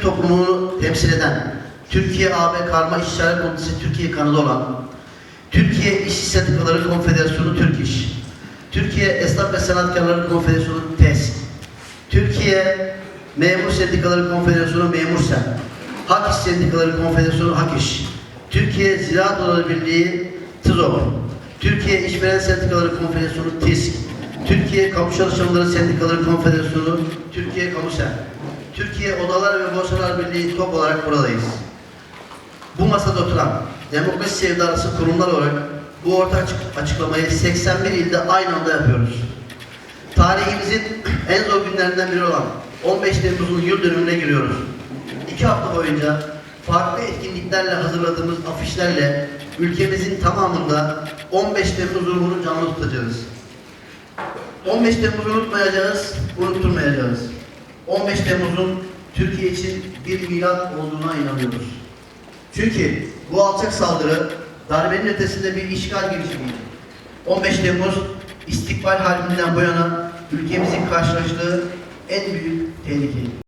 toplumunu temsil eden, Türkiye AB Karma İstişare Komitesi Türkiye kanadı olan, Türkiye İşçi Sendikaları Konfederasyonu Türk İş, Türkiye Esnaf ve Sanatkarları Konfederasyonu TESK, Türkiye Memur Sendikaları Konfederasyonu Memursen, Hak İş Sendikaları Konfederasyonu Hak İş, Türkiye Ziraat Odaları Birliği TİZOB, Türkiye İşveren Sendikaları Konfederasyonu TİSK, Türkiye Kamu Çalışanları Sendikaları Konfederasyonu Türkiye Kamusen, Türkiye Odalar ve Borsalar Birliği TOP olarak buradayız. Bu masada oturan demokrasi sevdalısı kurumlar olarak bu ortak açık- açıklamayı 81 ilde aynı anda yapıyoruz. Tarihimizin en zor günlerinden biri olan 15 Temmuz'un yıl dönümüne giriyoruz. İki hafta boyunca farklı etkinliklerle hazırladığımız afişlerle ülkemizin tamamında 15 Temmuz ruhunu canlı tutacağız. 15 Temmuz'u unutmayacağız, unutturmayacağız. 15 Temmuz'un Türkiye için bir milat olduğuna inanıyoruz. Çünkü bu alçak saldırı darbenin ötesinde bir işgal girişimiydi. 15 Temmuz istikbal harbinden bu yana ülkemizin karşılaştığı en büyük tehlike.